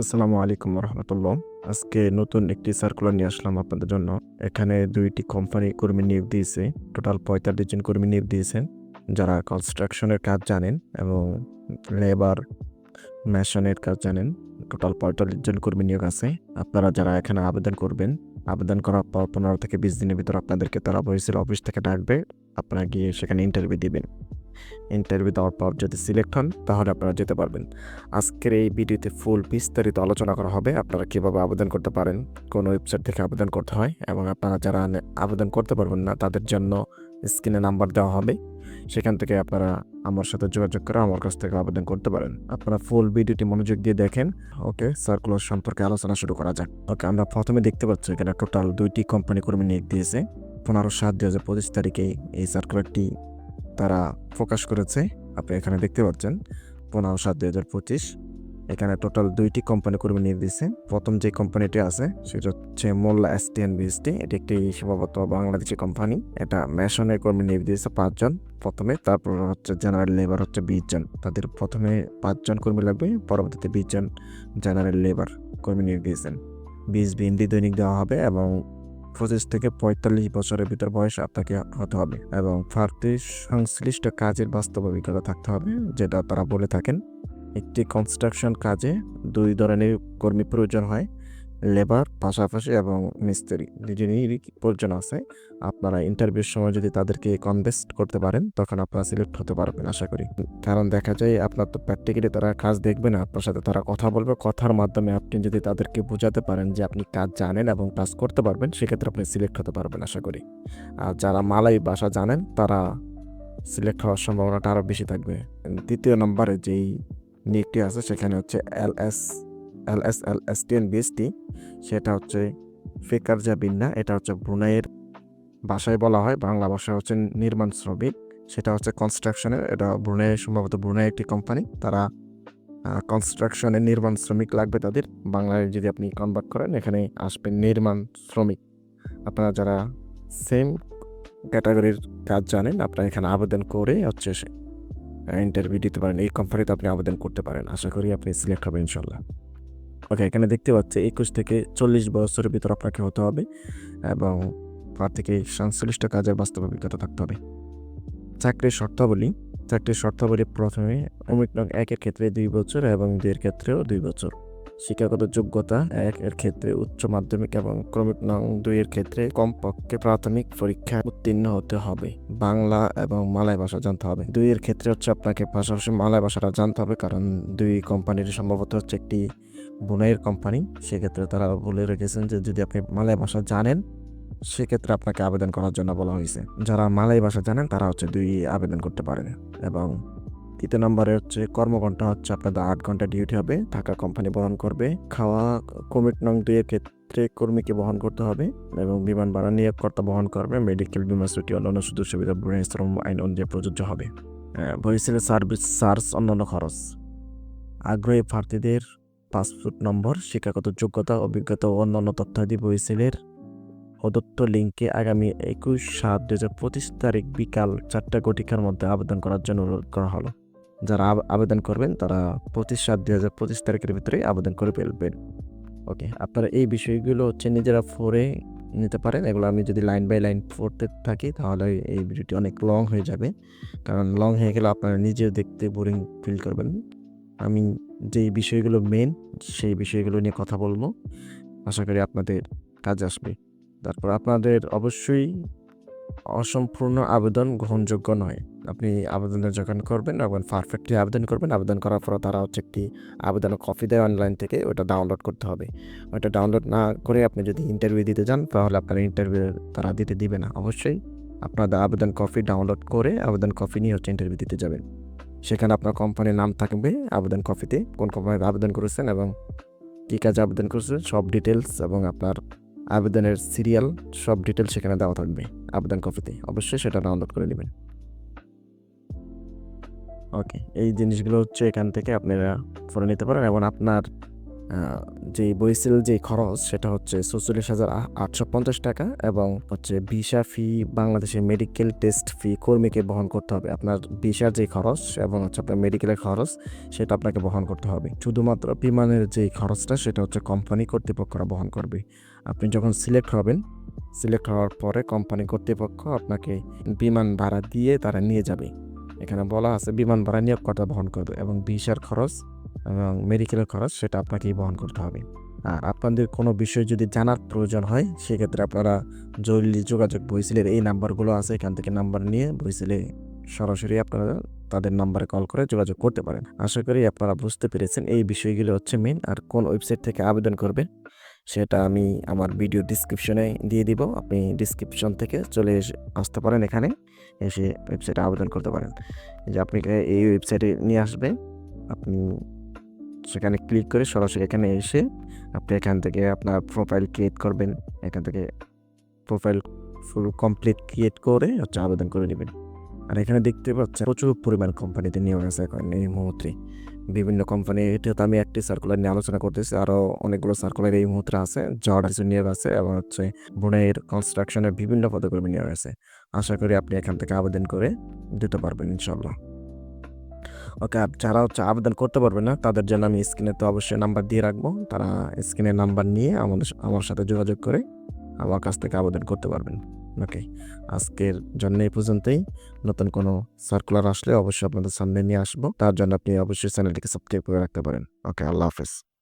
আসসালামু আলাইকুম রহমতুল্লাহ। আজকে নতুন একটি সার্কুলার নিয়ে আসলাম আপনাদের জন্য। এখানে দুইটি কোম্পানি কর্মী নিয়োগ দিয়েছে। টোটাল পঁয়তাল্লিশ জন কর্মী নিয়োগ দিয়েছেন। যারা কনস্ট্রাকশনের কাজ জানেন এবং লেবার মেশনের কাজ জানেন টোটাল পঁয়তাল্লিশ জন কর্মী নিয়োগ আছে। আপনারা যারা এখানে আবেদন করবেন, আবেদন করার পর পনেরো থেকে বিশ দিনের ভিতর আপনাদেরকে তারা বহিসের অফিস থেকে ডাকবে। আপনারা গিয়ে সেখানে ইন্টারভিউ দিবেন। ইন্টারভিউ দেওয়ার পর যদি সিলেক্ট হন, তাহলে আপনারা যেতে পারবেন। আজকের এই ভিডিওতে ফুল বিস্তারিত আলোচনা করা হবে, আপনারা কীভাবে আবেদন করতে পারেন, কোন ওয়েবসাইট থেকে আবেদন করতে হয়, এবং আপনারা যারা আবেদন করতে পারবেন না, তাদের জন্য স্ক্রিনে নাম্বার দেওয়া হবে। সেখান থেকে আপনারা আমার সাথে যোগাযোগ করে আমার কাছ থেকে আবেদন করতে পারেন। আপনারা ফুল ভিডিওটি মনোযোগ দিয়ে দেখেন। ওকে সার্কুলার সম্পর্কে আলোচনা শুরু করা যাক। ওকে, আমরা প্রথমে দেখতে পাচ্ছি এখানে টোটাল দুইটি কোম্পানি কর্মী নিয়োগ দিয়েছে। পনেরো সাত দু হাজার পঁচিশ তারিখে এই সার্কুলারটি তারা প্রকাশ করেছে। আপনি এখানে দেখতে পাচ্ছেন, পনেরো সাত দুই হাজার পঁচিশ। এখানে টোটাল দুইটি কোম্পানি কর্মী নিয়োগ দিয়েছে। প্রথম যে কোম্পানিটি আছে, সেটা হচ্ছে Molla S T STN BST এটি একটি সম্ভবত বাংলাদেশি কোম্পানি এটা মেশনের কর্মী নিয়োগ দিয়েছে পাঁচজন প্রথমে। তারপর হচ্ছে জেনারেল লেবার হচ্ছে বিশ জন তাদের প্রথমে পাঁচজন কর্মী লাগবে, পরবর্তীতে বিশ জন জেনারেল লেবার কর্মী নিয়োগ দিয়েছেন। বিশ বিন্দি দৈনিক দেওয়া হবে এবং পঁচিশ থেকে পঁয়তাল্লিশ বছরের ভিতর বয়স আপনাকে হতে হবে এবং প্রার্থী সংশ্লিষ্ট কাজের বাস্তব অভিজ্ঞতা থাকতে হবে, যেটা তারা বলে থাকেন। একটি কনস্ট্রাকশন কাজে দুই ধরনের কর্মী প্রয়োজন হয়। লেবার পাশাপাশি এবং মিস্ত্রি দুজনেরই প্রয়োজন আছে। আপনারা ইন্টারভিউর সময় যদি তাদেরকে কনভেস্ট করতে পারেন, তখন আপনারা সিলেক্ট হতে পারবেন, আশা করি। কারণ দেখা যায়, আপনার তো প্র্যাকটিক্যালি তারা কাজ দেখবে না, আপনার সাথে তারা কথা বলবে। কথার মাধ্যমে আপনি যদি তাদেরকে বোঝাতে পারেন যে আপনি কাজ জানেন এবং কাজ করতে পারবেন, সেক্ষেত্রে আপনি সিলেক্ট হতে পারবেন, আশা করি। আর যারা মালাই ভাষা জানেন, তারা সিলেক্ট হওয়ার সম্ভাবনাটা আরও বেশি থাকবে। দ্বিতীয় নম্বরে যেই নিকটি আছে, সেখানে হচ্ছে L S L S L S T N BST সেটা হচ্ছে ফেকার যা বিন্না এটা হচ্ছে ব্রুনাইয়ের ভাষায় বলা হয়, বাংলা ভাষা হচ্ছে নির্মাণ শ্রমিক, সেটা হচ্ছে কনস্ট্রাকশনের, এটা ব্রুনাই, সম্ভবত ব্রুনাই একটি কোম্পানি, তারা কনস্ট্রাকশনের নির্মাণ শ্রমিক লাগবে তাদের, বাংলায় যদি আপনি কনভার্ট করেন, এখানে আসবে নির্মাণ শ্রমিক। আপনারা যারা সেম ক্যাটাগরির কাজ জানেন, আপনারা এখানে আবেদন করে হচ্ছে ইন্টারভিউ দিতে পারেন, এই কোম্পানিতে আপনি আবেদন করতে পারেন, আশা করি আপনি সিলেক্ট হবেন, ইনশাল্লাহ। ওকে এখানে দেখতে পাচ্ছি একুশ থেকে চল্লিশ বছরের ভিতর আপনাকে হতে হবে এবং তার থেকে সংশ্লিষ্ট কাজের বাস্তব অভিজ্ঞতা থাকতে হবে। চাকরির শর্তাবলী চাকরির শর্তাবলী প্রথমে অমিক নং একের ক্ষেত্রে দুই বছর এবং দুইয়ের ক্ষেত্রেও দুই বছর। শিক্ষাগত যোগ্যতা এক এর ক্ষেত্রে উচ্চ মাধ্যমিক এবং ক্রমিক নং দুইয়ের ক্ষেত্রে কমপক্ষে প্রাথমিক পরীক্ষা উত্তীর্ণ হতে হবে। বাংলা এবং মালয় ভাষা জানতে হবে। দুইয়ের ক্ষেত্রে হচ্ছে আপনাকে পাশাপাশি মালয় ভাষাটা জানতে হবে, কারণ দুই কোম্পানির সম্ভবত হচ্ছে একটি বুনাইয়ের কোম্পানি। সেক্ষেত্রে তারা বলে রেখেছেন যে যদি আপনি মালয় ভাষা জানেন, সেক্ষেত্রে আপনাকে আবেদন করার জন্য বলা হয়েছে। যারা মালয় ভাষা জানেন, তারা হচ্ছে দুই আবেদন করতে পারেন এবং তৃতীয় নম্বরে হচ্ছে কর্মঘণ্টা হচ্ছে আপনাদের আট ঘণ্টা ডিউটি হবে, থাকা কোম্পানি বহন করবে, খাওয়া কমিট নং দুইয়ের ক্ষেত্রে কর্মীকে বহন করতে হবে এবং বিমান ভাড়া নিয়োগকর্তা বহন করবে মেডিকেল বিমা, ছুটি, অন্যান্য সুযোগ সুবিধা শ্রম আইন অনুযায়ী প্রযোজ্য হবে। বহিষ্ঠের সার্ভিস চার্জ অন্যান্য খরচ। আগ্রহী প্রার্থীদের পাসপোর্ট নম্বর শিক্ষাগত যোগ্যতা, অভিজ্ঞতা ও অন্যান্য তথ্যাদি বহিষ্ঠের প্রদত্ত লিঙ্কে আগামী একুশ সাত দু হাজার পঁচিশ তারিখ বিকাল চারটা ঘটিকার মধ্যে আবেদন করার জন্য অনুরোধ করা হলো। যারা আবেদন করবেন, তারা পঁচিশ সাত দুই হাজার পঁচিশ তারিখের ভিতরে আবেদন করে ফেলবেন। ওকে, আপনারা এই বিষয়গুলো হচ্ছে নিজেরা পড়ে নিতে পারেন। এগুলো আমি যদি লাইন বাই লাইন পড়তে থাকি, তাহলে এই ভিডিওটি অনেক লং হয়ে যাবে। কারণ লং হয়ে গেলে আপনারা নিজেও দেখতে বোরিং ফিল করবেন। আমি যেই বিষয়গুলো মেন সেই বিষয়গুলো নিয়ে কথা বলব। আশা করি আপনাদের কাজে আসবে। তারপর আপনাদের অবশ্যই অসম্পূর্ণ আবেদন গ্রহণযোগ্য নয়। আপনি আবেদনটা যখন করবেন তখন পারফেক্টলি আবেদন করবেন। আবেদন করার পর তারা হচ্ছে একটি আবেদন কপি দেয় অনলাইন থেকে, ওটা ডাউনলোড করতে হবে। ওটা ডাউনলোড না করে আপনি যদি ইন্টারভিউ দিতে যান, তাহলে আপনার ইন্টারভিউ তারা দিতে দিবে না। অবশ্যই আপনাদের আবেদন কপি ডাউনলোড করে আবেদন কপি নিয়ে হচ্ছে ইন্টারভিউ দিতে যাবেন। সেখানে আপনার কোম্পানির নাম থাকবে আবেদন কপিতে কোন কোম্পানিতে আবেদন করেছেন এবং কী কাজে আবেদন করেছেন, সব ডিটেলস এবং আপনার আবেদনের সিরিয়াল, সব ডিটেলস সেখানে দেওয়া থাকবে। আবেদন কপিতে। অবশ্যই সেটা ডাউনলোড করে নেবেন। ওকে, এই জিনিসগুলো হচ্ছে এখান থেকে আপনারা পড়ে নিতে পারেন এবং আপনার যে বইসেল যে খরচ, সেটা হচ্ছে চৌচল্লিশ হাজার আটশো পঞ্চাশ টাকা এবং হচ্ছে ভিসা ফি বাংলাদেশের মেডিকেল টেস্ট ফি কর্মীকে বহন করতে হবে। আপনার ভিসার যে খরচ এবং হচ্ছে আপনার মেডিকেলের খরচ, সেটা আপনাকে বহন করতে হবে। শুধুমাত্র বিমানের যে খরচটা, সেটা হচ্ছে কোম্পানি কর্তৃপক্ষরা বহন করবে। আপনি যখন সিলেক্ট হবেন, সিলেক্ট হওয়ার পরে কোম্পানি কর্তৃপক্ষ আপনাকে বিমান ভাড়া দিয়ে তারা নিয়ে যাবে। এখানে বলা আছে বিমান ভাড়া নিয়োগকর্তা বহন করবে এবং ভিসার খরচ এবং মেডিকেলের খরচ সেটা আপনাকেই বহন করতে হবে। আর আপনাদের কোনো বিষয় যদি জানার প্রয়োজন হয়, সেক্ষেত্রে আপনারা জরুরি যোগাযোগ বইসিলের এই নাম্বারগুলো আছে, এখান থেকে নাম্বার নিয়ে বইসিলে সরাসরি আপনারা তাদের নাম্বারে কল করে যোগাযোগ করতে পারেন। আশা করি আপনারা বুঝতে পেরেছেন, এই বিষয়গুলো হচ্ছে মেন আর কোন ওয়েবসাইট থেকে আবেদন করবেন সেটা আমি আমার ভিডিও ডিসক্রিপশনে দিয়ে দিব। আপনি ডিসক্রিপশন থেকে চলে এসে, আসতে পারেন এখানে, এসে ওয়েবসাইটে আবেদন করতে পারেন। যে আপনি এই ওয়েবসাইটে নিয়ে আসবে, আপনি সেখানে ক্লিক করে সরাসরি এখানে এসে আপনি এখান থেকে আপনার প্রোফাইল ক্রিয়েট করবেন। এখান থেকে প্রোফাইল ফুল কমপ্লিট ক্রিয়েট করে হচ্ছে আবেদন করে নেবেন। আর এখানে দেখতে পাচ্ছেন প্রচুর পরিমাণ কোম্পানিতে নিয়োগ আছে এখন এই মুহূর্তে। বিভিন্ন কোম্পানি এটা তো আমি একটি সার্কুলার নিয়ে আলোচনা করতেছি। আরও অনেকগুলো সার্কুলার এই মুহূর্তে আছে। জর্ড কিছু নিয়োগ আছে এবং হচ্ছে বুনের কনস্ট্রাকশনের বিভিন্ন পদকর্মী নিয়োগ আছে। আশা করি আপনি এখান থেকে আবেদন করে দিতে পারবেন ইনশাল্লাহ ওকে যারা হচ্ছে আবেদন করতে পারবে না, তাদের জন্য আমি স্ক্রিনে তো অবশ্যই নাম্বার দিয়ে রাখব। তারা স্ক্রিনের নাম্বার নিয়ে আমাদের আমার সাথে যোগাযোগ করে আমার কাছ থেকে আবেদন করতে পারবেন। ওকে আজকের জন্য এই পর্যন্তই। নতুন কোনো সার্কুলার আসলে অবশ্যই আপনাদের সামনে নিয়ে আসব। তার জন্য আপনি অবশ্যই চ্যানেলটিকে সাবস্ক্রাইব করে রাখতে পারেন। ওকে আল্লাহ হাফেজ।